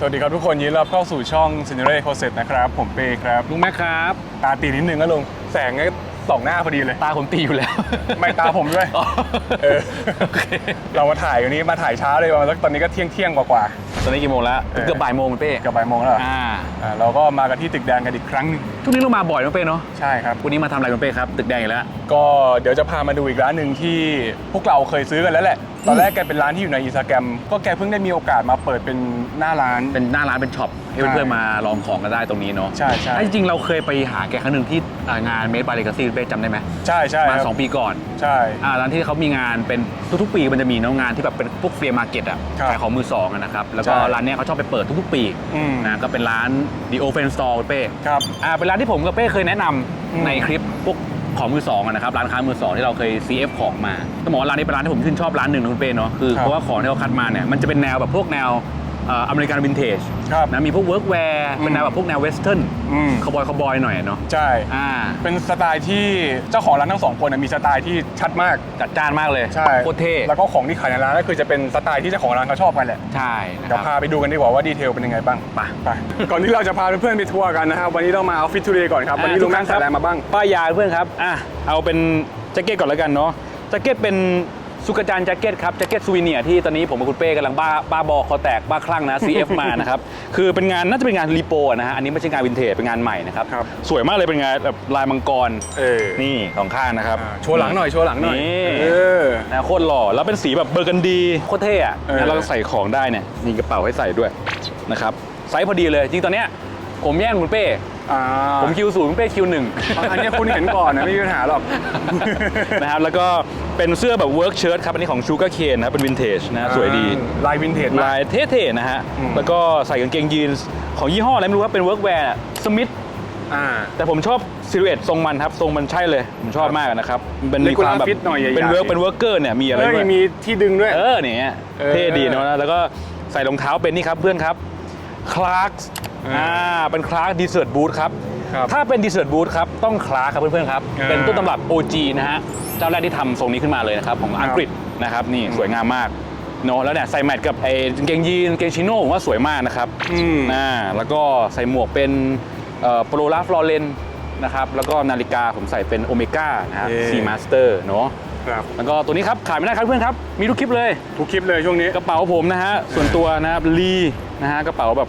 สวัสดีครับทุกคนยินดีรับเข้าสู่ช่อง s i n e r e c o s e t นะครับ ผมเปครับลุงแม็กครับ ตาตีนิดนึงนะลุงแสงก็ส่องหน้าพอดีเลย ตาผมตีอยู่แล้ว ไม่ตาผมด้วยอ๋อเออโอเค เรามาถ่ายวันนี้มาถ่ายเช้าเลยประมาณสักตอนนี้ก็เที่ยงเที่ยงๆกว่า ตอนนี้กี่โมงแล้วเออ เกือบบ่ายโมงคุณเป้ๆเกับบ่ายโมงแล้วเหรออ่าอ่าเราก็มากันที่ตึกแดงกันอีกครั้งหนึงช่วงนี้เรามาบ่อยน้องเป้เนาะใช่ครับ วันนี้มาทำอะไรน้องเป้ครับ ตึกแดงอีกแล้ว ก็เดี๋ยวจะพามาดูอีกร้านหนึ่งที่พวกเราเคยซื้อกันแล้วแหละ ตอนแรกแกเป็นร้านที่อยู่ในอินสตาแกรมก็แกเพิ่งได้มีโอกาสมาเปิดเป็นหน้าร้าน เป็นหน้าร้านเป็นช็อปให้เพื่อนๆมาลองของกันได้ตรงนี้เนาะใช่ใช่จริงๆเราเคยไปหาแกครั้งหนึ่งที่อ่างานเมดบาเลกาซีเป้จำได้ไหมใช่ใช่มาครับสองปีก่อนใช่อ่าร้านที่เขามีงานเป็นทุกๆปีมันจะมีเน้องงานที่แบบเป็นพวกเฟรียร์มาร์เก็ตอะครับขายของมือสองอะนะครับแล้วก็ใช่ร้านเนี้ยเขาชอบไปเปิดทุกๆปีอืมนะก็เป็นร้าน The Open Store คุณเป้ครับอ่าเป็นร้านที่ผมกับเป้เคยแนะนำอืมในคลิปพวก ของมือสองอะนะครับร้านค้ามือสองที่เราเคย CF ของมาต้องบอกว่าร้านนี้เป็นร้านที่ผมชื่นชอบร้านหนึ่งนะคุณเป้เนาะคือครับเพราะว่าของที่เขาคัดมาเนี่ยมันจะเป็นแนวแบบพวกแนวเอ่ออเมริกันวินเทจครับ นะมีพวกเวิร์กแวร์เป็นแนวแบบพวกแนวเวสเทิร์นอืม คาวบอยคาวบอยหน่อยเนาะใช่ อ่าเป็นสไตล์ที่เจ้าของร้านทั้งสองคนนะมีสไตล์ที่ชัดมากจัดจ้านมากเลยใช่โคตรเท่แล้วก็ของที่ขายในร้านก็คือจะเป็นสไตล์ที่เจ้าของร้านเขาชอบกันแหละ ใช่นะเดี๋ยวคพารับ ไปดูกันดีกว่าว่าดีเทลเป็นยังไงบ้างไปไปก่อนที่เราจะพาเพื่อนๆไปทัวร์กันนะครับวันนี้เรามาเอาฟิตทูเดย์ก่อนครับวันนี้ลุงแม่งใส่อะไรมาบ้างป้ายยาเพื่อนครับอะเอาเป็นแจ็คเก็ตก่อนแล้วกันเนาะแจ็คเก็ตเป็น สุกจานแจ็คเก็ตครับแจ็คเก็ตซูวิเนียร์ที่ตอนนี้ผมกับคุณเป้กำลังบ้าบ้าบอคอแตกบ้าคลั่งนะ CF มานะครับคือเป็นงานน่าจะเป็นงานรีโปนะฮะอันนี้ไม่ใช่งานวินเทจเป็นงานใหม่นะครับครับ สวยมากเลยเป็นงานแบบลายมังกรเออนี่สองข้างนะครับอ่าโชว์หลังหน่อยโชว์หลังหน่อยนี่เออนะโคตรหล่อแล้วเป็นสีแบบเบอร์กันดีโคตรเท่อะเออแล้วเราใส่ของได้เนี่ยมีกระเป๋าให้ใส่ด้วยนะครับไซส์พอดีเลยจริงตอนเนี้ยผมแย่งคุณเป้ อ่าผมคิวศูนย์คุณเป้คิวหนึ่งอันนี้คุณเห็นก่อนนะไม่มีปัญหาหรอก นะครับแล้วก็เป็นเสื้อแบบเวิร์กเชิ้ตครับอันนี้ของชูการ์เคนนะครับเป็นวินเทจนะฮะสวยดี ลายวินเทจมาก ลายเท่ๆนะฮะ อืม แล้วก็ใส่กางเกงยีนส์ของยี่ห้ออะไรไม่รู้ว่าเป็นเวิร์กแวร์สมิธอ่า แต่ผมชอบซิลูเอตทรงมันครับ ทรงมันใช่เลย ผมชอบมากนะครับ มันมีความแบบ Regular fit หน่อยใหญ่ๆ เป็นเวิร์กเป็นเวิร์กเกอร์เนี่ย มีอะไรเฮ้ยด้วยมีที่ดึงด้วย เออเนี่ยเออเท่ดีเนอะแล้วก็ใส่รองเท้าเป็นนี่ครับเพื่อนครับคลาร์ก อ่าอ่าเป็นคลาร์กดีเซอร์ตบูทครับ ครับถ้าเป็นดีเซอร์ตบูทครับต้องคลาร์กครับเพื่อนๆครับ อ่าเป็นต้นตำรับ OG นะฮะ เจ้าแรกที่ทำทรงนี้ขึ้นมาเลยนะครับ ของอังกฤษนะครับ นี่สวยงามมากเนอะแล้วเนี่ยใส่แมทกับไอ้กางเกงยีนกางเกงชิโน่ผมว่าสวยมากนะครับอืม อ่าแล้วก็ใส่หมวกเป็นโปรลาฟลอเรนนะครับแล้วก็นาฬิกาผมใส่เป็นโอเมก้านะครับเย้ซีมาสเตอร์เนาะครับ แล้วก็ตัวนี้ครับขายไม่ได้ครับเพื่อนครับ มีทุกคลิปเลย ทุกคลิปเลยช่วงนี้ กระเป๋าผมนะฮะ ส่วนตัวนะครับลีนะฮะกระเป๋าแบบ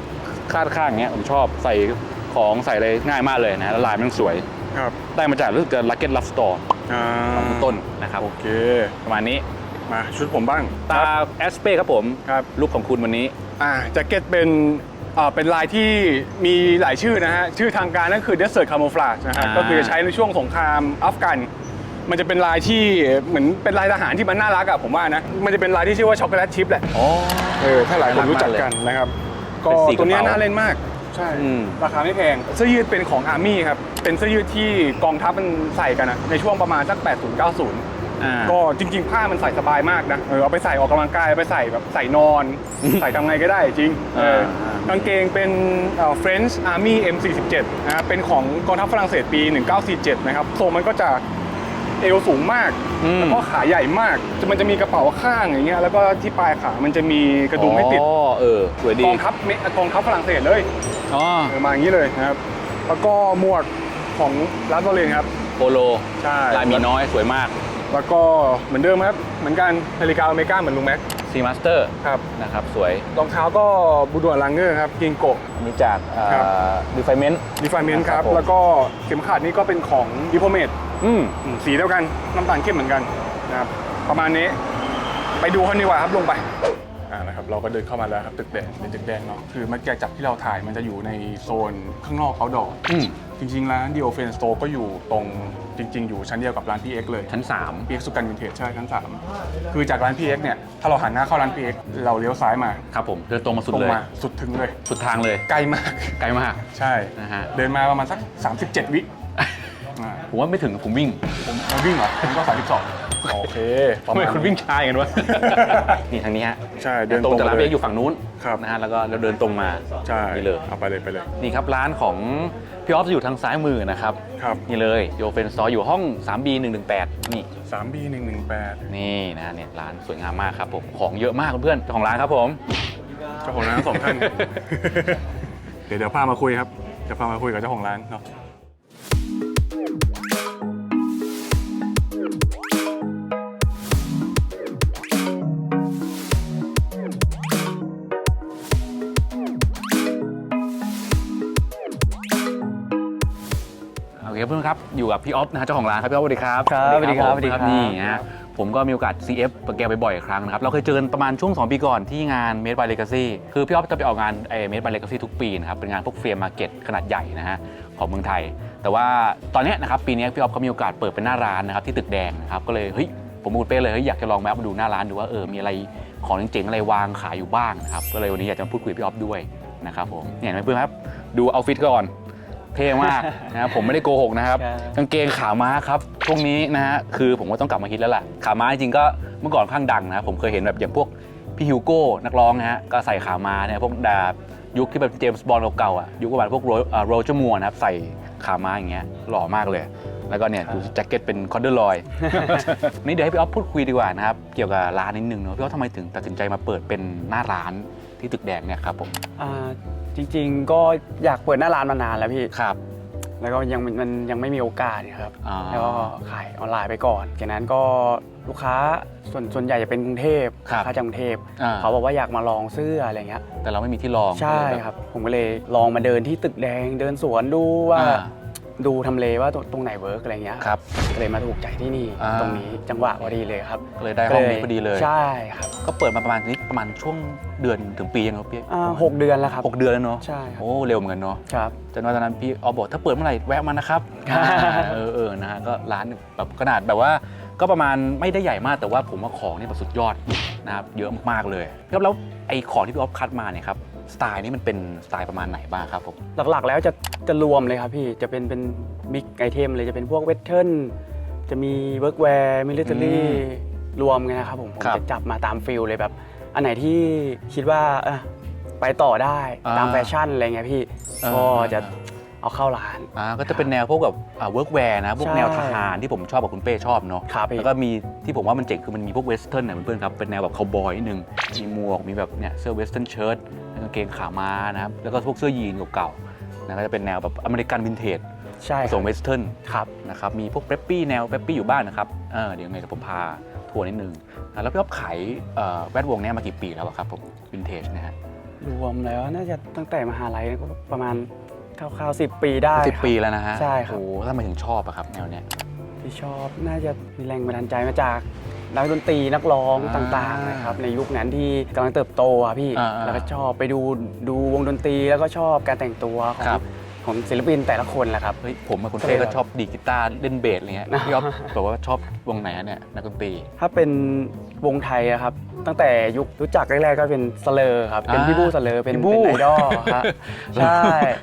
คาดข้างอย่างเงี้ยผมชอบใส่ของใส่อะไรง่ายมากเลยนะฮะแล้วลายมันสวยครับได้มาจากรู้สึกจะ Lucky Love Store อ่าของต้นนะครับโอเค ประมาณนี้มาชุดผมบ้างตาแอสเป้ครับผมครับลุคของคุณวันนี้อ่าแจ็คเก็ตเป็นอ่าเป็นลายที่มีหลายชื่อนะฮะ ชื่อทางการนั่นคือ Desert Camouflage นะฮะอ่าก็คือจะใช้ในช่วงสงครามอัฟกัน มันจะเป็นลายที่เหมือนเป็นลายทหารที่มันน่ารักอะผมว่านะ มันจะเป็นลายที่ชื่อว่าช็อกโกแลตชิพแหละอ๋อเออถ้าหลายคนรู้จักกันนะครับ ก็เป็นสีตัวเนี้ยกระเป๋าน่าเล่นมาก ใช่ อืม ราคาไม่แพง เสื้อยืดเป็นของอาร์มี่ครับ เป็นเสื้อยืดที่กองทัพมันใส่กันอะในช่วงประมาณสัก 80 90 อ่า ก็จริง ๆ ผ้ามันใส่สบายมากนะ เออเอาไปใส่ออกกำลังกายเอาไปใส่แบบใส่นอน ใส่ทำไงก็ได้จริง เอออ่า กางเกงเป็นเอ่อ French Army M47 นะฮะเป็นของกองทัพฝรั่งเศสปี 1947 นะครับทรงมันก็จะ เอวสูงมากอืม แล้วก็ขาใหญ่มากจะมันจะมีกระเป๋าข้างอย่างเงี้ยแล้วก็ที่ปลายขามันจะมีกระดุมให้ติดอ๋อเออสวยดีกองทัพเมกองทัพฝรั่งเศสเลยอ๋อเออมาอย่างนี้เลยนะครับ แล้วก็หมวกของร้านโรเลนครับ โปโลใช่ ลายมีน้อยสวยมากแล้วก็เหมือนเดิมครับ เหมือนกันนาฬิกาอเมริกาเหมือนลุงแม็กซีมาสเตอร์ครับนะครับสวยรองเท้าก็บูดัวลังเกอร์ครับกิงโก อันนี้จากครับ ดีไฟเมนต์ ดีฟาเมนครับ ครับผม แล้วก็เข็มขัดนี่ก็เป็นของดิโพเมด อืมสีเดียวกันน้ำตาลเข้มเหมือนกันนะครับประมาณนี้ไปดูกันดีกว่าครับลงไปอ่านะครับเราก็เดินเข้ามาแล้วครับตึกแดงเป็นตึกแดงเนาะคือเมื่อกี้จากที่เราถ่ายมันจะอยู่ในโซนข้างนอกเขาดออืมจริงๆร้านดีโอเฟนสโตร์ก็อยู่ตรงจริง ๆ อยู่ชั้นเดียวกับร้านพีเอ็กเลยชั้น3พีเอ็กสุกันวินเทจใช่ชั้น3คือจากร้านพีเอ็กเนี่ยถ้าเราหันหน้าเข้าร้านพีเอ็กเราเลี้ยวซ้ายมาครับผมเดินตรงมาสุดตรงเลยมาสุดถึงเลย สุดทางเลยไกลมากไกลมากใช่นะฮะเดินมาประมาณสัก 37 วิอ่า ผมว่าไม่ถึงผมวิ่ง ผมเราวิ่งเหรอผมก็32โอเคประทำไมมาณคุณวิ่งช้าอย่างนั้นวะ นี่ทางนี้ฮะใช่เดินตรงตรงจากร้านไปเลยเบกอยู่ฝั่งนู้นครับ นะฮะแล้วก็เราเดินตรงมาใช่นี่เลย เอาไปเลยไปเลย นี่ครับร้านของพี่ออฟจะอยู่ทางซ้ายมือนะครับ ครับ นี่เลยโยเฟนซออยู่ห้อง 3B 118นี่ 3B 118นี่นะฮะเนี่ยร้านสวยงามมากครับผม ของเยอะมากเพื่อนๆเจ้าของร้านครับผมสจ้าของร้านทั้งสองท่าน เดี๋ยวเดี๋ยวพามาคุยครับจะพามาคุยกับเจ้าของร้านเนาะ โอเคเพื่อนครับ อยู่กับพี่ออฟนะฮะเจ้าของร้านครับพี่ออฟสวัสดีครับครับสวัสดีครับผมสวัสดีครับนี่นะฮะผมก็มีโอกาส CF กับแกบ่อยๆครั้งนะครับ เราเคยเจอกันประมาณช่วง 2 ปีก่อนที่งาน Made by Legacy คือพี่ออฟจะไปออกงานไอ้ Made by Legacy ทุกปีนะครับ เป็นงานพวกเฟรมมาร์เก็ตขนาดใหญ่นะฮะของเมืองไทย แต่ว่าตอนเนี้ยนะครับปีเนี้ยพี่ออฟเขามีโอกาสเปิดเป็นหน้าร้านนะครับที่ตึกแดงนะครับก็เลยเฮ้ยผมพูดเป้เลยเฮ้ยอยากจะลองแวะมาดูหน้าร้านดูว่าเออมีอะไรของเจ๋งๆอะไรวางขายอยู่บ้างนะครับก็เลยวันนี้อยากจะมาพูดคุยกับพี่ออฟด้วยนะครับผมเนี่ยเห็นไหมเพื่อนครับดูเอาฟิตก่อน เท่มากนะครับผมไม่ได้โกหกนะครับครับกางเกงขาม้าครับช่วงนี้นะฮะคือผมว่าต้องกลับมาฮิตแล้วล่ะขาม้าจริงๆก็เมื่อก่อนข้างดังนะครับผมเคยเห็นแบบอย่างพวกพี่ฮิวโก้นักร้องนะฮะก็ใส่ขาม้าเนี่ยพวกดาบยุคที่แบบเจมส์บอลเก่าๆอะยุคประมาณพวกโรโรเจอร์มัวนะครับใส่ขาม้าอย่างเงี้ยหล่อมากเลยแล้วก็เนี่ยดูแจ็คเก็ตเป็นคอนเดอร์ลอยนี่เดี๋ยวให้พี่ออฟพูดคุยดีกว่านะครับ เกี่ยวกับร้านนิดนึงเนาะพี่ออฟทำไมถึงตัดสินใจมาเปิดเป็นหน้าร้านที่ตึกแดงเนี่ยครับผมอ่า จริง ๆ ก็อยากเปิดหน้าร้านมานานแล้วพี่ ครับ แล้วก็ยังมันยังไม่มีโอกาสครับ อ่า แล้วก็ขายออนไลน์ไปก่อนจากนั้นก็ลูกค้าส่วนส่วนใหญ่จะเป็นกรุงเทพครับ ลูกค้าจากกรุงเทพอ่าเขาบอกว่าอยากมาลองเสื้ออะไรเงี้ย แต่เราไม่มีที่ลองใช่ก็เลยแครับ ผมก็เลยลองมาเดินที่ตึกแดงเดินสวนดูว่าอ่า ดูทำเลว่าตรงตรงไหนเวิร์กอะไรเงี้ยครับ ก็เลยมาถูกใจที่นี่อ่า ตรงนี้จังหวะพอดีเลยครับก็เลยได้ห้องนี้พอดีเลย ใช่ครับก็เปิดมาประมาณนี้ประมาณช่วงเดือนถึงปียังครับพี่อ่าหกเดือนแล้วครับ หกเดือนแล้วเนาะใช่ครับ โอ้เร็วเหมือนกันเนาะครับ จนว่าตอนนั้นพี่ออฟบอกถ้าเปิดเมื่อไหร่แวะมานะครับครับ เออเออนะฮะก็ร้านแบบขนาดแบบว่าก็ประมาณไม่ได้ใหญ่มากแต่ว่าผมว่าของนี่แบบสุดยอดนะครับเยอะมากๆเลยครับแล้วไอ้ของที่พี่ออฟคัดมาเนี่ยครับ สไตล์นี่มันเป็นสไตล์ประมาณไหนบ้างครับผม หลักๆ แล้วจะจะรวมเลยครับพี่จะเป็นเป็นบิ๊กไอเทมเลยจะเป็นพวกเวทเทิร์นจะมีเวิร์กแวร์มิลิเตอรี่รวมกันนะครับผมผมครับจะจับมาตามฟิลเลยแบบ อันไหนที่คิดว่าเอ้อไปต่อได้อ่าตามแฟชั่นอะไรเงี้ยพี่อ่า ก็จะ เอาเข้าร้าน อ่าก็จะเป็นแนวพวกแบบเวิร์กแวร์นะพวกใช่แนวทหารที่ผมชอบกับคุณเป้ชอบเนาะครับพี่ แล้วก็มีที่ผมว่ามันเจ๋งคือมันมีพวกเวสเทิร์นนะเพื่อนๆครับเป็นแนวแบบคาวบอยนิดนึงมีหมวกมีแบบเนี่ยเสื้อเวสเทิร์นเชิ้ตกางเกงขาม้านะครับแล้วก็พวกเสื้อยีนเก่าๆนะก็จะเป็นแนวแบบอเมริกันวินเทจใช่ผคสรับมเวสเทิร์นครับ นะครับมีพวกเปปปี้แนวเปปปี้อยู่บ้านนะครับเออเดี๋ยวยังไงเดี๋ยวผมพาทัวร์นิดนึงอะแล้วพี่อ๊อฟขายเอ่อแวดวงเนี้ยมากี่ปีแล้วอะครับผมวินเทจนะฮะรวมแล้วน่าจะตั้งแต่มหาลัยก็ประมาณ คร่าวๆสิบปีได้สิบครับ ปีแล้วนะฮะใช่ครับ โอ้โหทำไมถึงชอบอะครับแนวเนี้ย ที่ชอบน่าจะมีแรงบันดาลใจมาจากนักดนตรีนักร้องอ่าต่างๆนะครับในยุคนั้นที่กำลังเติบโตอะพี่อ่าๆแล้วก็ชอบไปดูดูวงดนตรีแล้วก็ชอบการแต่งตัวของครับ ของศิลปินแต่ละคนแหละครับ เฮ้ยผมกับคุณก็เลเป้ยก็ชอบดีดกีตาร์เล่นเบสอะไรเงี้ยนะพี่อ๊อฟบอกว่าชอบวงไหนอะเนี่ยนักดนตรี ถ้าเป็นวงไทยอะครับ ตั้งแต่ยุครู้จักแรกๆก็เป็นสเลอร์ครับ เป็นอ่าพี่บู้สเลอร์เป็นพี่บู้ เป็นไอดอลครับใช่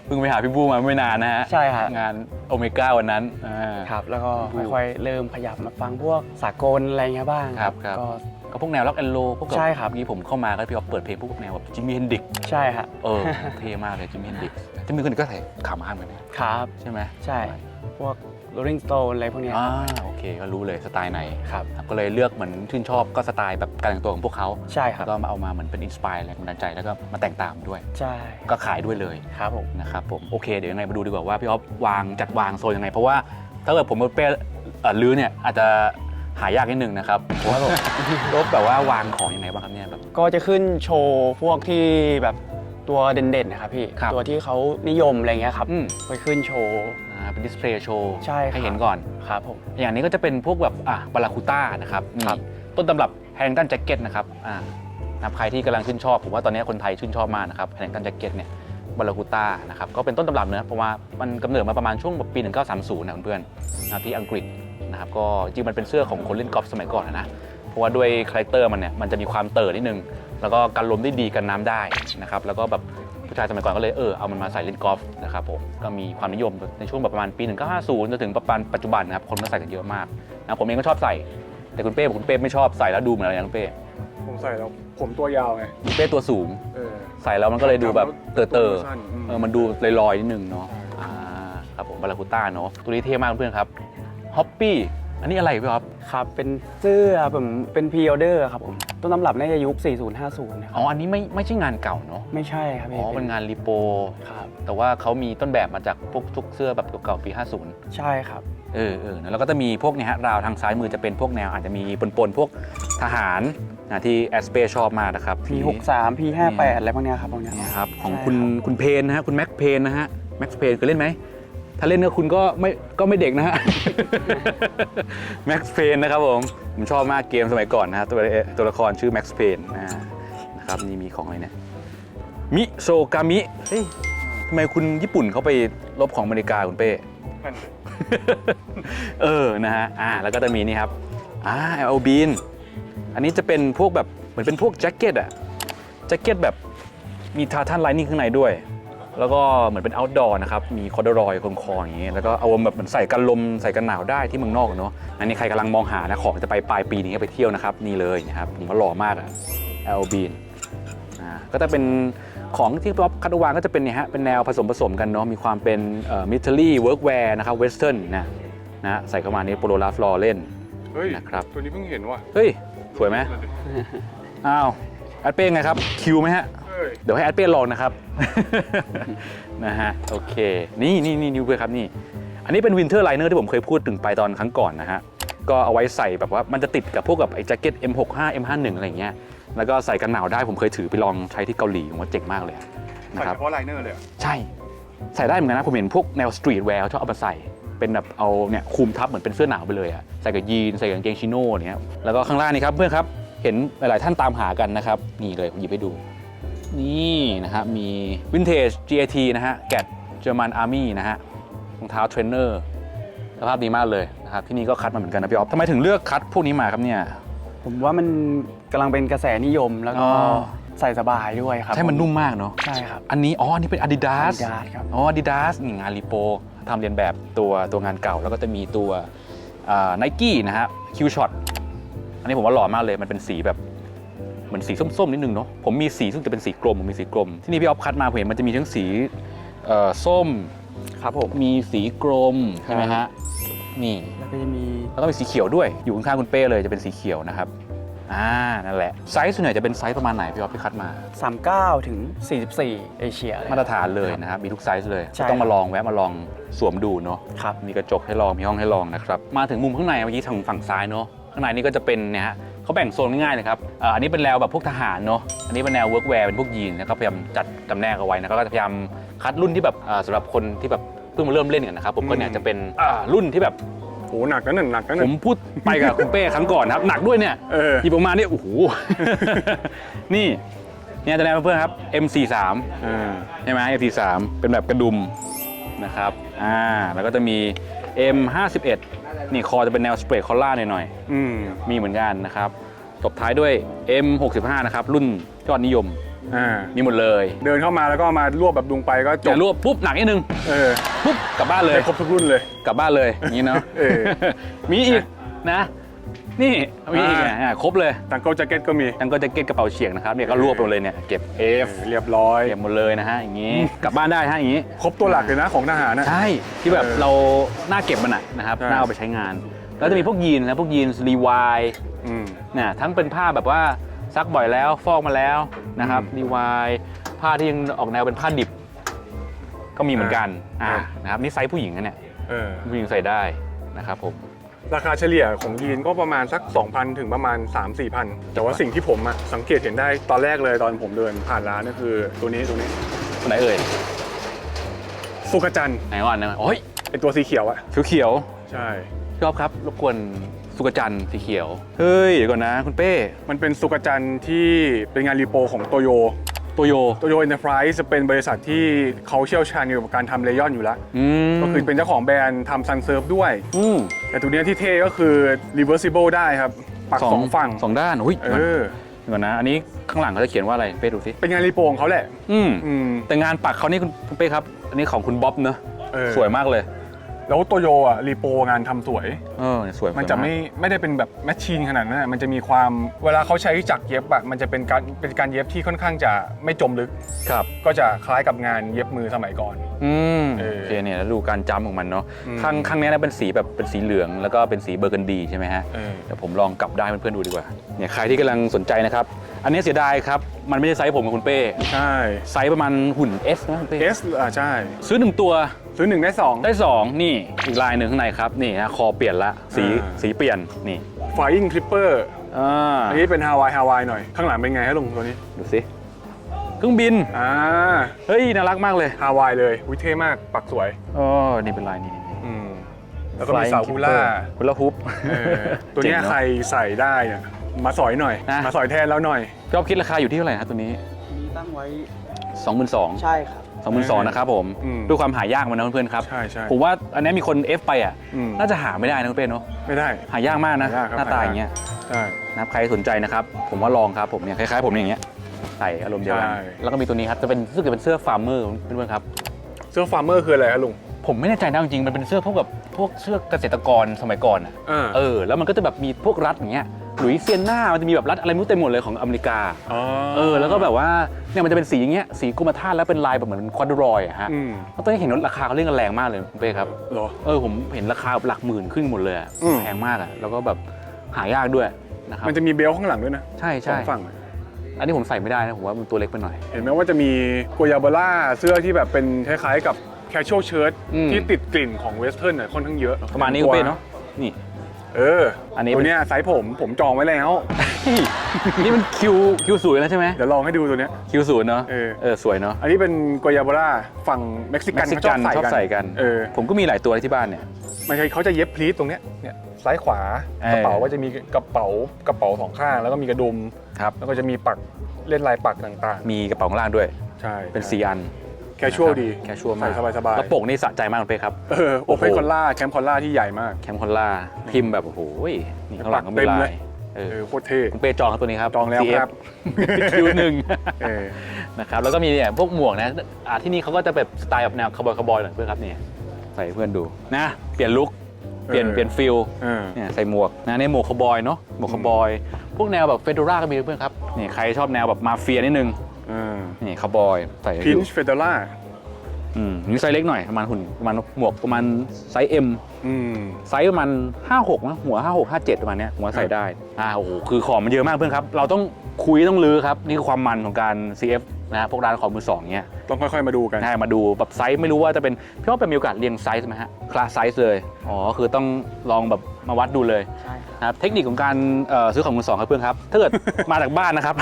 เพิ่งไปหาพี่บูมาไม่นานนะฮะใช่ครับงานโอเมก้าวันนั้นอ่า ครับ แล้วก็พี่บู้ค่อยๆเริ่มขยับมาฟังพวกสากลอะไรเงี้ยบ้างครับครับก็ ก็พวกแนวล็อกแอนโลพวกกัใช่ครับ นี้ผมเข้ามาก็พี่อ๊อฟเปิดเพลงพวกแนวแบบจิมมี่เฮนดิก ใช่ครับเออ เท่มากเลยจิมมี่เฮนดิก จิมมี่เฮนดิกก็ใส่ขาม้าเหมือนกันนะครับ ใช่ไหมใช่ พวก Rolling Stone อะไรพวกเนี้ยอ่าโอเคก็รู้เลยสไตล์ไหนครับ ครับก็เลยเลือกเหมือนชื่นชอบก็สไตล์แบบการแต่งตัวของพวกเขาใช่ครัแล้บ วก็มาเอามาเหมือนเป็นอินสปายแรงบันดาลใจแล้วก็มาแต่งตามด้วย ใช่ก็ขายด้วยเลย ครับผม นะครับผมโอเคเดี๋ยวยังไงมาดูดีกว่าว่าพี่อ๊อฟวางจัดวางโซนยังไง เพราะว่าถ้าเกิดผมกับเป้เอ่อลื้อเนี่ยอาจจะหายากนิดนึงนะครับเพราะว่าแบบพี่อ๊อฟแบบว่าวางของยังไงบ้างครับเนี่ยแบบก็จะขึ้นโชว์พวกที่แบบ ตัวเด่นๆนะครับพี่ครับ ตัวที่เขานิยมอะไรเงี้ยครับอืมไปขึ้นโชว์ อ่าเป็นดิสเพลย์โชว์ใช่ครับ ให้เห็นก่อน ครับผม อย่างนี้ก็จะเป็นพวกแบบอะบาราคูต้านะครับนี่ครับ ต้นตำรับแฮงตันแจ็คเก็ตนะครับอ่านะครับใครที่กำลังชื่นชอบผมว่าตอนนี้คนไทยชื่นชอบมากนะครับแฮงตันแจ็คเก็ตเนี่ยบาราคูต้านะครับก็เป็นต้นตำรับเนะเพราะว่ามันกำเนิดมาประมาณช่วงแบบปี 1930นะเพื่อนๆนะครับที่อังกฤษนะครับก็จริงๆมันเป็นเสื้อของคนเล่นกอล์ฟสมัยก่อนนะเพราะว่าด้วยคาแรคเตอร์มันเนี่ยมันจะมีความเต๋อนิดนึง แล้วก็กันลมได้ดีกันน้ำได้นะครับแล้วก็แบบผู้ชายสมัยก่อนก็เลยเออเอามันมาใส่เล่นกอล์ฟนะครับผมก็มีความนิยมในช่วงแบบประมาณปี 1950จนถึงประมาณปัจจุบันนะครับคนก็ใส่กันเยอะมากนะผมเองก็ชอบใส่แต่คุณเป้บอกคุณเป้ไม่ชอบใส่แล้วดูเหมือนอะไรนะคุณเป้ผมใส่แล้วผมตัวยาวไงคุณเป้ตัวสูงเออใส่แล้วมันก็เลยดูแบบเต๋อเตอสั้นอืมเออมันดูลอยๆนิดนึงเนาะอ่าครับผมบาราคูต้าเนาะตัวนี้เท่มากเพื่อนๆครับฮอปปี้ อันนี้อะไรพี่อ๊อฟครับ เป็นเสื้อผมเป็นพรีออเดอร์ครับผมต้นตำรับน่าจะยุค 4050นะคอ๋รับออันนี้ไม่ไม่ใช่งานเก่าเนาะไม่ใช่ครับอ๋พี่อเป็นงานรีโปครับแต่ว่าเขามีต้นแบบมาจากพวกทุกเสื้อแบบเก่าๆปี 50 ใช่ครับเออเออแล้วก็จะมีพวกเนี้ยฮะราวทางซ้ายมือจะเป็นพวกแนวอาจจะมีปนๆพวกทหารนะที่แอสเปชอบมากนะครับ P63 P58 อะไรพวกเนี้ยครับพวกเนี้ยเนี่ยครับของใช่คุณรับคุณเพนนะฮะคุณแม็กเพนนะฮะแม็กเพนเคยเล่นไหม ถ้าเล่นก็คุณก็ไม่ก็ไม่เด็กนะฮะ แม็กเพนนะครับผม ผมชอบมากเกมสมัยก่อนนะฮะตัวตัวละครชื่อแม็กเพนนะครับนี่มีของอะไรเนี่ยมิโซกามิเฮ้ยทำไมคุณญี่ปุ่นเขาไปลบของอเมริกาคุณเป้นั่นเออนะฮะอ่าแล้วก็จะมีนี่ครับอ่าเอลบีนอันนี้จะเป็นพวกแบบเหมือนเป็นพวกแจ็คเก็ตอะแจ็คเก็ตแบบมีทาท่านไลนิ่งข้างในด้วย แล้วก็เหมือนเป็น outdoor นะครับ มีคอร์ดรอยคอๆอย่างงี้แล้วก็เอาแบบเหมือนใส่กันลมใส่กันหนาวได้ที่เมืองนอกอะเนาะอันนี้ใครกำลังมองหานะของจะไปปลายปีนี้ก็ไปเที่ยวนะครับ นี่เลยนะครับผมว่าหล่อมากอะเอลบีนอ่าก็จะเป็นของที่ป๊อปคัตวางก็จะเป็นเนี่ยฮะเป็นแนวผสมผสมกันเนาะมีความเป็นมิทลี่เวิร์กแวร์นะครับเวสเทิร์นนะนะใส่เข้ามานี้โปโลลาฟลอเล่นเฮ้ยนะครับตัวนี้เพิ่งเห็นว่ะเฮ้ย สวยไหมอ้าวแอดเป้ไงครับคิวไหมฮะ เฮ้ยเดี๋ยวให้แอดเป้ลองนะครับ นะฮะ โอเค นี่นี่นี่นิวเพื่อครับนี่ อันนี้เป็นวินเทอร์ไลเนอร์ที่ผมเคยพูดถึงไปตอนครั้งก่อนนะฮะ ก็เอาไว้ใส่แบบว่ามันจะติดกับพวกกับไอ้แจ็คเก็ต M65 M51 อะไรอย่างเงี้ย แล้วก็ใส่กันหนาวได้ผมเคยถือไปลองใช้ที่เกาหลีผมว่าเจ๋งมากเลยนะใส่ครับ เฉพาะไลเนอร์เลยเหรอใช่ ใส่ได้เหมือนกันนะผมเห็นพวกแนวสตรีทแวร์เขาชอบเอามาใส่ เป็นแบบเอาเนี่ยคลุมทับเหมือนเป็นเสื้อหนาวไปเลยอะใส่กับยีนใส่กับกางเกงชิโน่เนี่ยแล้วก็ข้างล่างนี่ครับเพื่อนครับ เห็นหลาย ๆ ท่านตามหากันนะครับ นี่เลยผมหยิบให้ดู นี่นะครับมีวินเทจ GAT นะฮะแกดเจอร์มันอาร์มี่นะฮะรองเท้าเทรนเนอร์สภาพดีมากเลยนะครับที่นี่ก็คัดมาเหมือนกันนะพี่ออฟทำไมถึงเลือกคัดพวกนี้มาครับเนี่ย ผมว่ามันกำลังเป็นกระแสนิยมแล้วก็อ๋อ ใส่สบายด้วยครับใช่มันนุ่มมากเนาะใช่ครับ อันนี้อ๋ออันนี้เป็น Adidas Adidas ครับ อ๋อ Adidas นี่งานรีโปทำเรียนแบบตัวตัวงานเก่า แล้วก็จะมีตัวไนกี้นะฮะคิวช็อตอันนี้ผมว่าหล่อมากเลยมันเป็นสีแบบ เหมือนสีส้มๆนิดนึงเนาะผมมีสีซึ่งจะเป็นสีกลมผมมีสีกลม ที่นี่พี่ออฟคัดมาผมเห็นมันจะมีทั้งสีเอ่อส้มครับผมมีสีกลมใช่ไหมฮะนี่แล้วก็จะมีแล้วก็มีสีเขียวด้วยอยู่ข้างๆคุณเป้เลยจะเป็นสีเขียวนะครับอ่านั่นแหละไซส์ส่วนใหญ่จะเป็นไซส์ประมาณไหนพี่ออฟที่คัดมา 39 ถึง 44 เอเชียเลยมาตรฐานเลยนะครับมีทุกไซส์เลยใช่ก็ต้องมาลองแวะมาลองสวมดูเนาะครับมีกระจกให้ลองมีห้องให้ลองนะครับมาถึงมุมข้างในเมื่อกี้ทางฝั่งซ้ายเนาะข้างในนี่ก็จะเป็นเนี่ยฮะ เขาแบ่งโซนง่ายๆนะครับเอ่ออันนี้เป็นแนวแบบพวกทหารเนาะอันนี้เป็นแนวเวิร์กแวร์เป็นพวกยีนแล้วก็พยายามจัดจำแนกเอาไว้นะก็จะพยายามคัดรุ่นที่แบบเอ่อสำหรับคนที่แบบเพิ่งมาเริ่มเล่นกันนะครับผมก็เนี่ยจะเป็นอ่ารุ่นที่แบบโหหนักนะหนึ่งหนักนะหผนึ่งมพูดไปกับคุณเป้ครั้งก่อนนะครับ หนักด้วยเนี่ยเออหยิบออกมาเนี่ยโอ้โหนี่เนี่ยจะแนวเพื่อนๆครับ M43 อ่าใช่ไหม F43 เป็นแบบกระดุมนะครับอ่าแล้วก็จะมี M51 นี่คอจะเป็นแนวสเปรดคอลล่าหน่อยอืมๆมีเหมือนกันนะครับ ตบท้ายด้วย M65 นะครับ รุ่นยอดนิยม อ่ามีหมดเลย เดินเข้ามาแล้วก็มารวบแบบลุงไปก็จจะบรวบปุ๊บหนักนิดนึง เออปุ๊บกลับบ้านเลย ได้ครบทุกรุ่นเลย กลับบ้านเลยอย่างนี้เนาะเออ มีอีกนะ นี่มีอีกอ่าอะครบเลยตังเกิลแจ็คเก็ตก็มีทั้งก็จะเก็ตกระเป๋าเฉียงนะครับเนี่ยก็รวบไปเลยเนี่ยเก็บ F เรียบร้อย เก็บหมดเลยนะฮะอย่างนี้กลับบ้านได้ฮะอย่างนี้ ครบตัวหลักเลยนะของทหารนะ ใช่ ที่แบบเออเราหน้าเก็บมันอะนะครับใช่ หน้าเอาไปใช้งาน แล้วจะมีพวกยีนนะพวกยีนรีวายอืมเนี่ยทั้งเป็นผ้าแบบว่าซักบ่อยแล้วฟอกมาแล้วนะครับอืมรีวายผ้าที่ยังออกแนวเป็นผ้าดิบ ก็มีเหมือนกันอ่า อ่านะครับนี่ไซส์ผู้หญิงนะเนี่ยเออผู้หญิงใส่ได้นะครับผม ราคาเฉลี่ยของยีนก็ประมาณสัก 2,000 ถึงประมาณ 3 4 0 0 0แต่ว่าสิ่งที่ผมอะสังเกตเห็นได้ตอนแรกเลยตอนผมเดินผ่านร้านก็คือตัวนี้ตัวนี้ไหนเอ่ยสุกจันไหนก่อนนะโอ้ยไอตัวสีเขียวอะเขียวใช่ ๆชอบครับรบกวนสุกจันทร์สีเขียว เฮ้ยเดี๋ยวก่อนนะ คุณเป้ มันเป็นสุกจันที่เป็นงานรีโปของโตโย โตโยโตโยอินเตอร์ไพรส์จะเป็นบริษัทที่เขาเชี่ยวชาญเกี่ยวกับการทำเลย์อนอยู่แล้วอืมก็คือเป็นเจ้าของแบรนด์ทำซันเซิร์ฟด้วยอืมแต่ตัวเนี้ยที่เท่ก็คือ reversible ได้ครับ ปักสองฝั่งสองด้านอุ้ยเออเดี๋ยวก่อนนะ อันนี้ข้างหลังเขาจะเขียนว่าอะไรเป้ดูสิเป็นงานรีโปของเขาแหละอืมอืมแต่งานปักเขานี่คุณคุณเป้ครับ อันนี้ของคุณบ๊อบเนอะเออสวยมากเลย แล้วโตโยอะรีโปงานทำสวย เออเนี่ยสวยมันจะสวยากไม่ไม่ได้เป็นแบบแมชชีนขนาดนั้นอะมันจะมีความเวลาเขาใช้จักรเย็บอะมันจะเป็นการเป็นการเย็บที่ค่อนข้างจะไม่จมลึก ครับ ก็จะคล้ายกับงานเย็บมือสมัยก่อน อืมเออโอเคเนี่ยแล้วดูการจำของมันเนาะอืม ข้างข้างเนี้ยนะเป็นสีแบบเป็นสีเหลืองแล้วก็เป็นสีเบอร์กันดีใช่ไหมฮะ เออ เดี๋ยวผมลองกลับได้านเพื่อนๆดูดีกว่า เนี่ยใครที่กำลังสนใจนะครับ อันนี้เสียดายครับ มันไม่ใช่ไซส์ผมกับคุณเป้ ใช่ไซส์ประมาณหุ่น S นะคุณเป้ S อ่าใช่ ซื้อหนึ่งตัว ซื้อหนึ่งได้สอง ได้ 2 นี่อีกลายหนึ่งข้างในครับ นี่นะคอเปลี่ยนละสีอ่า สีเปลี่ยนนี่ Flying Clipper อ่าอันนี้เป็นฮาวายฮาวายหน่อย ข้างหลังเป็นไงให้ลุงตัวนี้ ดูสิเครื่องบิน อ่าเฮ้ย น่ารักมากเลยฮาวายเลยวิเท่มากปักสวย อ๋อนี่เป็นลายนี้นี่อืม แล้วก็มีเสาฮูล่าฮูล่าฮุป เออตัวเนี้ยเจ๋งเนอะใครใส่ได้เนี่ยมาสอยหน่อย นะ มาสอยแทนแล้วหน่อยพี่อ๊อฟคิดราคาอยู่ที่เท่าไหร่นะตัวนี้ มีตั้งไว้ 22,000 ใช่ครับ 22,000นะครับผมอืมด้วยความหายากมันนะเพื่อนๆครับใช่ใช่ผมว่าอันนี้มีคน F ไปอะอืม น่าจะหาไม่ได้นะคุณเป้เนาะไม่ได้ หายากมากนะหายากครับหน้าตาหายาก อย่างเงี้ยใช่ นะครับใครสนใจนะครับผมว่าลองครับผมเนี่ยคล้ายๆผมอย่างเงี้ยใส่อารมณ์เดียวกันใช่ แล้วก็มีตัวนี้ครับจะเป็นรู้สึกจะเป็นเสื้อฟาร์มเมอร์เพื่อนๆครับ เสื้อฟาร์มเมอร์คืออะไรครับลุง ผมไม่แน่ใจนะจริงๆมันเป็นเสื้อพวกแบบพวกเสื้อเกษตรกรสมัยก่อนอะอ่า เออ แล้วมันก็จะแบบมีพวกรัฐอย่างเงี้ยหลุยเซียนามันจะมีแบบรัฐอะไรไม่รู้เต็มหมดเลยของอเมริกาอ๋อเออแล้วก็แบบว่าเนี่ยมันจะเป็นสีอย่างเงี้ยสีกรมท่าแล้วเป็นลายแบบเหมือนควอดรอยอะฮะอืม แล้วตอนนี้เห็นว่าราคาเขาเล่นกันแรงมากเลยคุณเป้ครับเหรอ เออผมเห็นราคาแบบหลักหมื่นขึ้นหมดเลยอะอืม แพงมากอะแล้วก็แบบหายากด้วยนะครับมันจะมีเบลต์ข้างหลังด้วยนะใช่สอใช่งฝั่งอันนี้ผมใส่ไม่ได้นะผมว่ามันตัวเล็กไปหน่อย เห็นไหมว่าจะมีโกยาบาร่าเสื้อที่แบบเป็นคล้ายๆกับ แคชช a l เชิ้ตอืม ที่ติดกลิ่นของเวสเทิร์นน่ะค่อนข้างเยอะประมาณนี้คุณเป้เนาะนี่ เอออันนี้ตัวเนี้ยไซส์ผมผมจองไว้แล้ว นี่มันคิวคิวสวยแล้วใช่ไหมเดี๋ยวลองให้ดูตัวเนี้ย คิวศูนย์เนาะเออ เออสวยเนาะอันนี้เป็นโกยาบาร่าฝั่งเม็กซิกันเม็กซิกันเขาชอบใส่กันเออผมก็มีหลายตัวที่บ้านเนี่ยไม่ใช่เขาจะเย็บพลีทตรงเนี้ยเนี่ยซ้ายขวาเออ กระเป๋าก็จะมีกระเป๋ากระเป๋าสองข้างแล้วก็มีกระดุม ครับแล้วก็จะมีปักเล่นลายปักต่างมีกระเป๋าข้างล่างด้วย ๆ ใช่เป็นสีอัน แคชชวลดีแคชชัวมากใส่สบายๆแล้วปกนี่สะใจมากคุณเป้ครับเออโอเพนคอลล่าแคมป์คอลล่าที่ใหญ่มากแคมคอลล่าพิมพ์แบบโอ้โหนี่ข้างหลังก็ปักเต็มีมเลลายยเออเออโคตรเท่คุณเป้จองครับตัวนี้ครับจองแล้ว CF ครับคิวหนึ่งเออนะครับแล้วก็มีเนี่ยพวกหมวกนะอ่าที่นี่เขาก็จะแบบสไตล์แบบแนวคาร์บอยคาร์บอยหน่อยเพื่อนครับเนี่ยใส่ให้เพื่อนดูนะเปลี่ยนลุคเปลี่ยนเออเปลี่ยนฟิลเออเนี่ยใส่หมวกนะในหมวกคาร์บอยเนาะหมวกคาร์บอย พวกแนวแบบเฟเดราก็มีเพื่อนครับนี่ใครชอบแนวแบบมาเฟียนิดนึงเออนี่ คาร์บอยใส่ให้พินดูช์เฟเดล่าอืมนี่ไซส์เล็กหน่อยประมาณหุ่นประมาณหมวกประมาณไซส์ M อืมไซส์ประมาณ56นะหัว56 57ประมาณเนี้ยผมว่าใส่ได้อ่าโอ้โหคือของมันเยอะมากเพื่อนครับ เราต้องคุยต้องลือครับ นี่คือความมันของการ CF นะฮะพวกร้านของมือสองเนี้ยต้องค่อยๆมาดูกันได้มาดูแบบไซส์ไม่รู้ว่าจะเป็นพี่ว่าเป็นมีโอกาสเรียงไซส์ไหมฮะคลาสไซส์เลยอ๋อคือต้องลองแบบมาวัดดูเลยใช่ครับนะครับเทคนิคของการเอ่อซื้อของมือสองครับเพื่อนครับถ้าเกิดมาจากบ้านนะครับ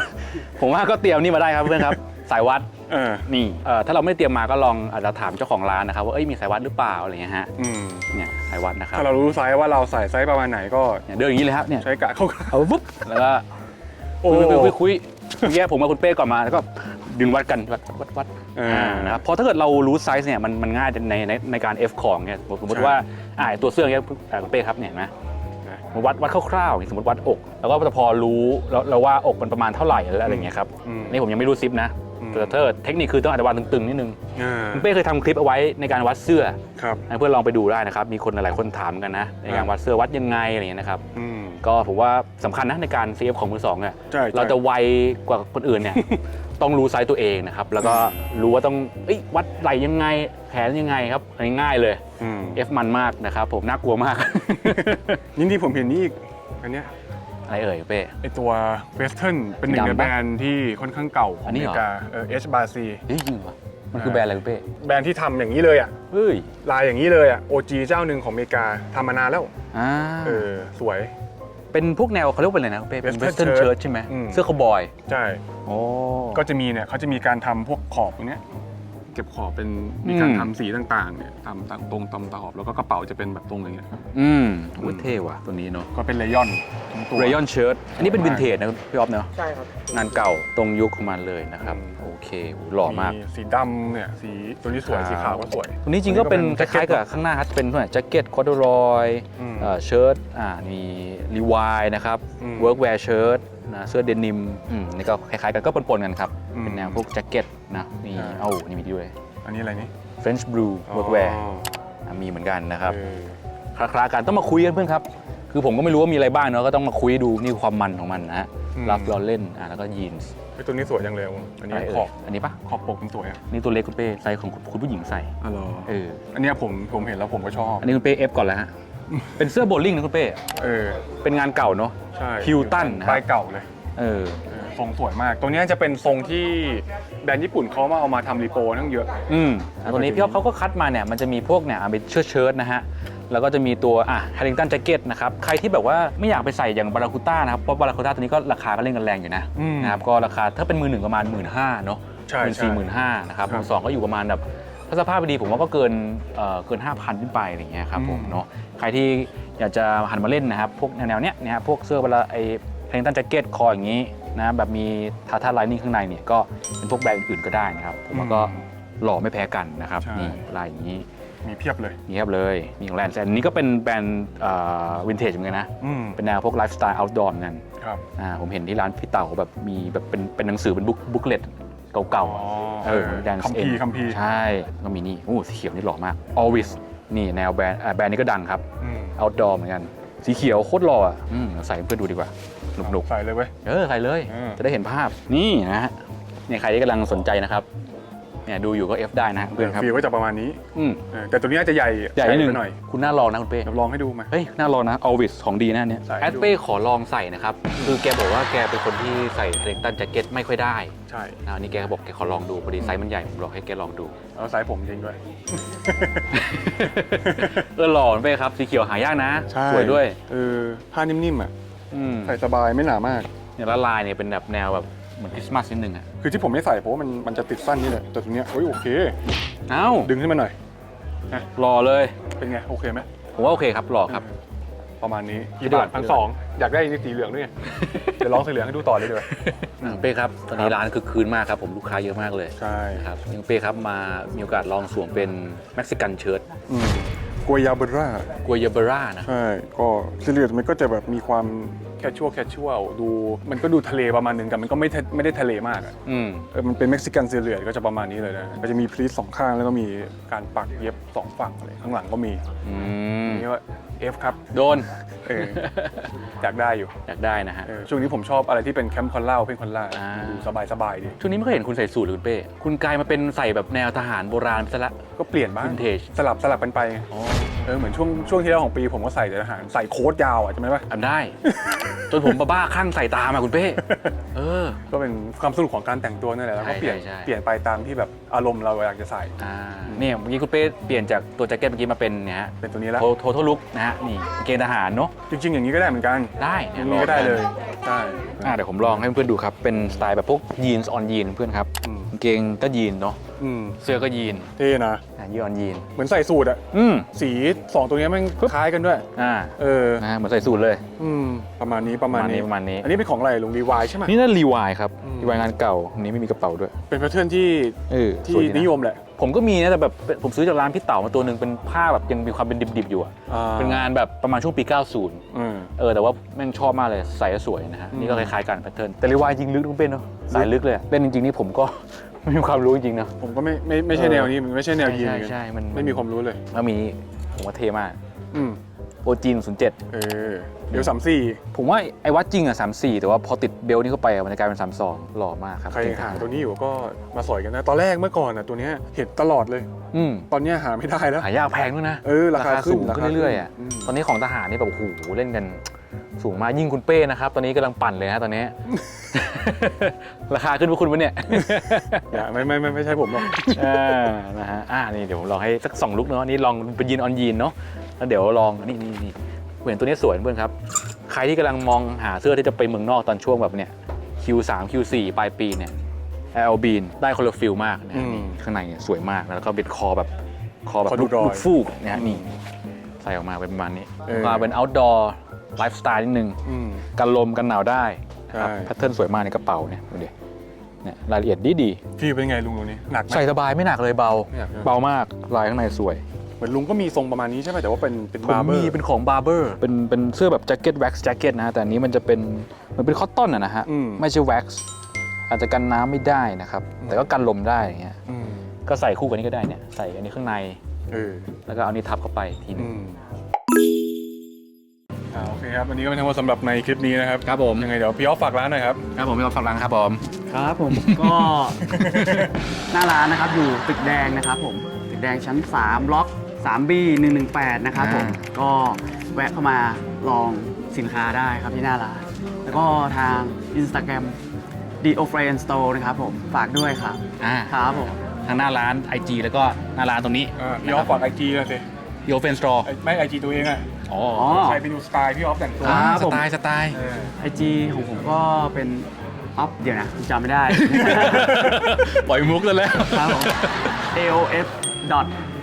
ผมว่าก็เตรียมนี่มาได้ครับเพื่อนครับ สายวัดเออนี่เอ่อถ้าเราไม่เตรียมมาก็ลองอาจจะถามเจ้าของร้านนะครับว่าเอ้ยมีสายวัดหรือเปล่าอะไรเงี้ยฮะอืมเนี่ยสายวัดนะครับถ้าเรารู้ไซส์ว่าเราใส่ไซส์ประมาณไหนก็เนี่ยเดินอย่างนี้เลยครับเนี่ยใช้กะเข้าเอาปุ๊บแล้วก็โอ้ คุยคุยคุยคุยเมื่อกี้ผมกับคุณเป้ก่อนมาแล้วก็ดึงวัดกันวัดวัดวัดเอออ่านะครับเพราะถ้าเกิดเรารู้ไซส์เนี่ยมันมันง่ายในในในการ F ของเนี่ยสมมติใช่ว่าอ่าตัวเสื้อเนี่ยอ่าคุณเป้ครับเนี่ยเห็นไหมนะวัดวัดคร่าวๆอย่างสมมติวัดอก แล้วก็จะพอรู้แล้วแล้วว่าอกมันประมาณเท่าไหร่แล้วอะไรเงี้ยครับอืม นี่ผมยังไม่รู้ซิปนะอืมแต่ถ้าเกิดเทคนิคคือต้องอาจจะวางตึงๆนิดนึงอ่าคุณเป้เคยทำคลิปเอาไว้ในการวัดเสื้อครับให้เพื่อนลองไปดูได้นะครับมีคนหลายๆคนถามกันนะในการวัดเสื้อวัดยังไงอะไรเงี้ยนะครับอืมก็ผมว่าสำคัญนะในการ CF ของมือสองเนี่ยใช่ใช่เราจะไวกว่าคนอื่นเนี่ยต้องรู้ไซส์ตัวเองนะครับ แล้วก็รู้ว่าต้องเอ้ยวัดไหลยังไงแขนยังไงครับอันนี้ง่ายเลยอืม F มันมากนะครับผมน่ากลัวมากนี่ที่ผมเห็นนี่อีกอันเนี้ย อะไรเอ่ยเป้ ไอตัวเวสเทิร์นเป็นหนึ่งดำในปะแบรนด์ที่ค่อนข้างเก่าของอัอนนี้เมเหรอ ริกาเออ H bar C เฮ้ยจริงเหรอมันคือแบรนด์อะไรคุณเป้แบรนด์ที่ทำอย่างนี้เลยอะ เฮ้ยลายอย่างนี้เลยอะ OG เจ้าหนึ่งของอเมริกาทำมานานแล้ว อ่าเออ สวย เป็นพวกแนวเขาเรียกว่าอะไรนะคุณเป้เป็น Western Western shirt Shirt ใช่ไหมอืม เสื้อคาวบอยใช่ โอ้ก็จะมีเนี่ยเขาจะมีการทำพวกขอบตรงเนี้ย เก็บขอบเป็นมีการอืมทำสีต่างๆเนี่ยตามตามตรงตามตอบแล้วก็กระเป๋าจะเป็นแบบตรงอย่างเงี้ยอืมโอ้ยเท่ว่ะตัวนี้เนาะก็เป็นเลยอนทั้งตัว เรยอนเชิ้ตอันนี้เป็นวินเทจนะพี่อ๊อฟเนาะใช่ครับงานเก่าตรงยุคของมันเลยนะครับ อืม โอเคโหหล่อมาก สีดำเนี่ยสีตัวนี้สวย ขาว สีขาวก็สวย ตัวนี้จริงก็เป็นคแจ็คเก็ล้ายตๆกับข้างหน้าครับจะเป็นพวกแจ็คเก็ตคอร์ดรอยอืมเชิ้ตอ่ามีรีวายนะครับอืม เวิร์กแวร์เชิ้ต นะเสื้อเดนิมอืมนี่ก็คล้ายๆกันก็ปนๆกันครับ อืม เป็นแนวพวกแจ็คเก็ตนะนี่อ่าเอ้านี่มีด้วย อันนี้อะไรนี่ French Blue Workwear อ๋อมีเหมือนกันนะครับเออคลาๆกันต้องมาคุยกันเพื่อนครับ คือผมก็ไม่รู้ว่ามีอะไรบ้างเนาะก็ต้องมาคุยดูนี่คือความมันของมันนะฮะรับล้อเล่นอะแล้วก็ยีนส์ไอตัวนี้สวยจังเลยองอันนี้อะไรขเอ่อยบอันนี้ปะขอบปกมันสวยอะนี่ตัวเล็กคุณเป้ไซส์ของคุณผู้หญิงใส่อ๋อเหรอเอออันเนี้ยผมผมเห็นแล้วผมก็ชอบอันนี้คุณเป้เอฟก่อนแล้วฮะ เป็นเสื้อโบว์ลิ่งนะคุณเป้ เออ เป็นงานเก่าเนาะ ใช่ Hilton นะครับป้ายเก่าเลยเออ เออทรงสวยมาก ตัวเนี้ยจะเป็นทรงที่แบรนด์ญี่ปุ่นเขามาเอามาทำรีโปรทั้งเยอะ อืมอะตัวนี้พี่อ๊อฟเขาก็คัดมาเนี่ยมันจะมีพวกเนี่ยอะเป็นเชิ้ตเชิ้ตนะฮะ แล้วก็จะมีตัวอะแฮร์ริงตันแจ็คเก็ตนะครับ ใครที่แบบว่าไม่อยากไปใส่อย่างบาราคูต้านะครับ เพราะบาราคูต้าตัวนี้ก็ราคาก็เล่นกันแรงอยู่นะอืมนะครับก็ราคาถ้าเป็นมือหนึ่งประมาณหมื่นห้าเนาะใช่หมื่นใช่ สี่หมื่นห้านะครับครับมือสองก็อยู่ประมาณแบบถ้าสภาพดีผมว่าก็เกินเอ่อเกินห้าพันขึ้นไปอะไรอย่างเงี้ยครับผมอืม เนาะใครที่อยากจะหันมาเล่นนะครับ พวกแนวๆเนี้ยนะฮะพวกเสื้อเวลาไอ้แฮร์ริงตันแจ็คเก็ตคออย่างนี้นะแบบมีทาท่าไลนิ่งข้างในเนี่ยก็เป็นพวกแบรนด์อื่นๆก็ได้นะครับผมว่าก็หล่อไม่แพ้กันนะครับใช่ นี่ลายอย่างนี้มีเพียบเลย นี่ครับเลยนี่ของแลนด์แซนนี่ก็เป็นแบรนด์วินเทจเหมือนกันนะอืมเป็นแนวพวกไลฟ์สไตล์เอาท์ดอร์เหมือนกัน ครับ อ่าผมเห็นที่ร้านพี่เต่าแบบมีแบบเป็นเป็นหนังสือเป็นบุ๊กบุ๊กเลต เก่าอ๋อๆเออแดนคัมภีร์คัมภีร์ ใช่ก็มีนี่โอ้สีเขียวนี่หล่อมาก always นี่แนวแบรนด์อ่าแบรนด์นี้ก็ดังครับ อืม outdoor เหมือนกัน สีเขียวโคตรหล่ออะอืมเดี๋ยวใส่ให้เพื่อนดูดีกว่าหนุกใส่เลยเว้ยๆเออใส่เลย อืม จะได้เห็นภาพนี่นะฮะเนี่ยใครที่กำลังสนใจนะครับ เนี่ยดูอยู่ก็ F ได้นะเพื่อนครับฟีลก็จะประมาณนี้อืมเออแต่ตัวนี้อาจจะใหญ่ใหญ่นิดนึงไปหน่อยคุณน่าลองนะคุณเป้เดี๋ยวลองให้ดูมา เฮ้ยน่าลองนะ a l w i s ของดีนะอันเนี่ยใส่ให้ดูแอดเป้ขอลองใส่นะครับ คือแกบอกว่าแกเป็นคนที่ใส่เรนตันแจ็คเก็ตไม่ค่อยได้ใช่นะอันนี้แกก็บอกแกขอลองดูพอดีไซส์มันใหญ่ผมบอกให้แกลองดูแล้วสายผมจริงด้วย เออหล่อเป้ครับ สีเขียวหายากนะ ใช่สวยด้วยเออผ้านิ่มๆอะอืมใส่สบายไม่หนามากเนี่ยแล้วลายเนี่ยเป็นแบบแนวแบบ เหมือนคริสต์มาสนิดนึงอะคือที่ผมไม่ใส่เพราะว่ามันมันจะติดสั้นนี่แหละแต่ตัวเนี้ยโอ้ยโอเค เอ้าดึงขึ้นมาหน่อยหล่อเลยเป็นไง โอเคไหมผมว่าโอเคครับหล่อครับ ประมาณนี้กี่กี่บาบาททพันสองอยากได้นี่สีเหลืองด้วยไงเดี๋ยวลองสีเหลืองให้ดูต่อเลยดีกว่า อะเป้ครับตอนนี้ร้านคือคืนมากครับผมลูกค้าเยอะมากเลยใช่นะครับยังเป้ครับมามีโอกาสลองสวมเป็นเม็กซิกันเชิ้ตอืมกัวยาเบร่า กัวยาเบร่านะ ใช่ ก็สีเหลืองมันก็จะแบบมีความแคชชัวแคชชัวดูมันก็ดูทะเลประมาณหนึงแต่มันก็ไม่ทะไม่ได้ทะเลมากอะอืม เออมันเป็นเม็กซิกันซีเรียก็จะประมาณนี้เลยนะก็จะมีพลีทสองข้างแล้วก็มีการปักเย็บสองฝั่งอะไรข้างหลังก็มีอืม นี่ว่า F ครับโดน เออ อยากได้อยู่อยากได้นะฮะ เออช่วงนี้ผมชอบอะไรที่เป็นแคมป์คอนล่าเป็นคอนล่าอ่า ดูสบายสบายๆดี ช่วงนี้ไม่เคยเห็นคุณใส่สูทเลยคุณเป้ คุณกลายมาเป็นใส่แบบแนวทหารโบราณไปซะละ ก็เปลี่ยนบ้าง Vintage สลับสลับกันไปไง เออเหมือนช่วงช่วงที่แล้วของปีผมก็ใส่แต่ทหารใส่โค้ทยาวอะใช่ไหมวะทำได้ จนผมบ้าๆข้างใส่ตามอะคุณเป้เออ ก็เป็นความสนุกของการแต่งตัวนั่นแหละแล้วก็ใช่เปลี่ยนใช่ใช่ เปลี่ยนไปตามที่แบบอารมณ์เราอยากจะใส่อ่าเนี่ยเมื่อกี้คุณเป้เปลี่ยนจากตัวแจ็คเก็ตเมื่อกี้มาเป็นเนี่ยฮะเป็นตัวนี้แล้ว โททลุกนะฮะนี่กางเกงทหารเนาะจริง ๆ อย่างนี้ก็ได้เหมือนกันได้อเนี่ยย่างนี้ก็ได้เลยใช่อ่าเดี๋ยวผมลองให้เพื่อนๆดูครับ เป็นสไตล์แบบพวกยีนส์ออนยีนเพื่อนครับอืมกางเกงก็ยีนเนาะอืมเสื้อก็ยีนเท่นะ อ่ายีนออนยีน เหมือนใส่สูทอะอืมสีสองตัวนี้มันคล้ายกันด้วย อ่าเออ นะฮะเหมือนใส่สูทเลย อืม ประมาณนี้ประมาณนี้ ประมาณนี้ อันนี้เป็นของอะไรลุงดีวายใช่ไหม นี่น่ารีวายครับอืม รีวายงานเก่าอันนี้ไม่มีกระเป๋าด้วยเป็นแพทเทิร์นที่เออที่สวยดีนินะยมแหละ ผมก็มีนะแต่แบบเป็นผมซื้อจากร้านพี่เต๋ามาตัวหนึ่งเป็นผ้าแบบยังมีความเป็นดิบๆอยู่อะอ่เป็นงานแบบประมาณช่วงปี 90อืมเออแต่ว่าแม่งชอบมากเลยใส่แล้วสวยนะฮะอืมนี่ก็คล้ายๆกันแพทเทิร์นแต่รีวายจริงลึกทุกเป็นเนาะสายลึกเลยอะเล่นจริงๆนี่ผมก็ไม่มีความรู้จริงๆนะผมก็ไม่ไม่ไม่ใช่เออแนวนี้มันไม่ใช่แนวยีนใช่เหมือนกันใช่มันไม่มีความรู้เลยแล้วมีผมว่าเท่มาก อืม โอจีน07เออเดี๋ยวสามสี่ผมว่าไอ้วัดจริงอะ34แต่ว่าพอติดเบลนี่เข้าไปอะมันจะกลายเป็น32หล่อมากครับใครหาตัวนี้อยู่ก็มาสอยกันนะ ตอนแรกเมื่อก่อนอะตัวเนี้ยเห็นตลอดเลย อืมตอนเนี้ยหาไม่ได้แล้ว หายากแพงด้วยนะเออราคาขึ้นสูงขึ้นเรื่อยๆอะมตอนนี้ของทหารนี่แบบโอ้โหเล่นกันสูงมากยิ่งคุณเป้นะครับ ตอนนี้กำลังปั่นเลยนะตอนนี้ ราคาขึ้นพวกคุณวะเนี่ยอย่าไม่ไม่ไม่ไม่ใช่ผมหรอกอ่านะฮะอ่านี่เดี๋ยวผมลองให้สักสองลุกเนาะอันนี่ลองเป็นยีนออนยีนเนาะ แล้วเดี๋ยวลองนี่นี่นี่เห็นตัวนี้สวยเพื่อนครับ ใครที่กำลังมองหาเสื้อที่จะไปเมืองนอกตอนช่วงแบบเนี้ย Q3 Q4 ปลายปีเนี่ย l b บีนได้คนละฟิลมากนะฮะนี่ข้างในเนี่ยสวยมากแล้วก็เป็นคอแบบคอแบบคอดูลูกรอยลูกฟูกนะฮะนี่ใส่ออกมาเป็นประมาณนี้เออมาเป็น outdoor ไลฟ์สไตล์นิดนึงอืมกันลมกันหนาวได้นะครับใช่แพทเทิร์นสวยมากในกระเป๋าเนี่ยดูดิเนี่ยรายละเอียดดีดีพี่เป็นไงลุงตัวนี้หนักไหมๆใส่สบายไม่หนักเลยเบาไม่หนักใช่ไหมเบามากลายข้างในสวยเห มือนลุงก็มีทรงประมาณนี้ใช่ไหมแต่ว่าเป็นเป็นผมบาร์เบอมีร์ เป็นของบาร์เบอร์ เป็นเป็นเสื้อแบบแจ็คเก็ตแว็กซ์แจ็คเก็ตนะฮะแต่อันนี้มันจะเป็นเหมันเป็นคอตตอนอะนะฮะ อืม ไม่ใช่แว็กซ์อาจจะกันน้ำไม่ได้นะครับ แต่ก็กันลมได้อย่างเงี้ยอืมก็ใส่คู่กันนี้ก็ได้เนี่ยใส่อันนี้ข้างในเออแล้วก็เอานี้ทับเข้าไปทีหนึอืง มอ่าโอเคครับอันนี้ก็เป็นทั้งหมดสำหรับในคลิปนี้นะครับครับผม ยังไงเดี๋ยวพี่ออฟฝากร้านหน่อยครับ ครับผมพี่ออฟฝากร้านครับผม ครับผม ก็ หน้าร้านนะครับอยู่ตึกแดงนะครับผมตึกแดงชั้น 3 ล็อก 3B 118 นะครับผมก็แวะเข้ามาลองสินค้าได้ครับที่หน้าร้าน แล้วก็ทาง Instagram d o f r i e n Store นะครับผม ฝากด้วยครับ อ่าครับผม ทางหน้าร้าน IG แล้วก็หน้าร้านตรงนี้อ่าพี่ออฟฝากไอจีเลยสิโยเฟนสตรอไอ้ไม่ไอจีตัวเองอะอ๋ออ๋อ ใครไปดูสไตล์พี่ออฟแต่งตัวครับสผม ไตล์สไตล์ เออไอจีของผมก็เป็นออฟเดี๋ยวนะจำไม่ได้ ปล่อยมุกเลยแล้ว ครับผม aof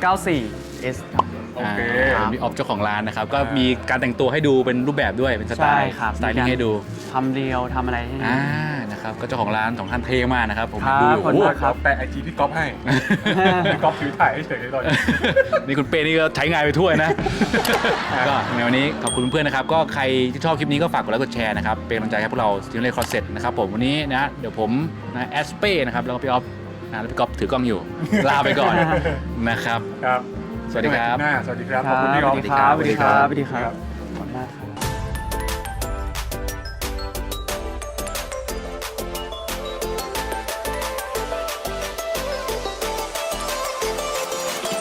94 s ครับ โอเคามีออฟเจ้าของร้านนะครับ ก็มีการแต่งตัวให้ดูเป็นรูปแบบด้วยเป็นสไตใช่ล์ครับ สไตลิ่งให้ดูทำเรียวทำอะไรให้อ่านะครับก็เจ้าของร้านสองท่านเท่มากนะครับ ผมครับดูอยู่ขอบคุณโอ้โห มาก ครับ แปะไอจีพี่ก๊อฟให้ พี่ก๊อฟถือถ่ายให้เฉยๆตอนนี้ นี่คุณเป้นี่ก็ใช้งานไปทั่วนะ ก็ในวันนี้ขอบคุณเพื่อนนะครับ ก็ใครที่ชอบคลิปนี้ก็ฝากกดไลค์กดแชร์นะครับ เป็นกำลังใจให้พวกเราทีมเล่คอร์เซ็ตนะครับผมวันนี้นะเดี๋ยวผมนะแอสเป้นะครับ แล้วก็พี่ออฟนะแล้วพี่ก๊อฟถือกล้องอยู่ ลาไปก่อนนะครับ ครับ สวัสดีครับหน้าสวัสดีครับคขอบรับคุณพี่สออวัฟสดีครับ สวัสดีครับสวัสดีคครัรับบ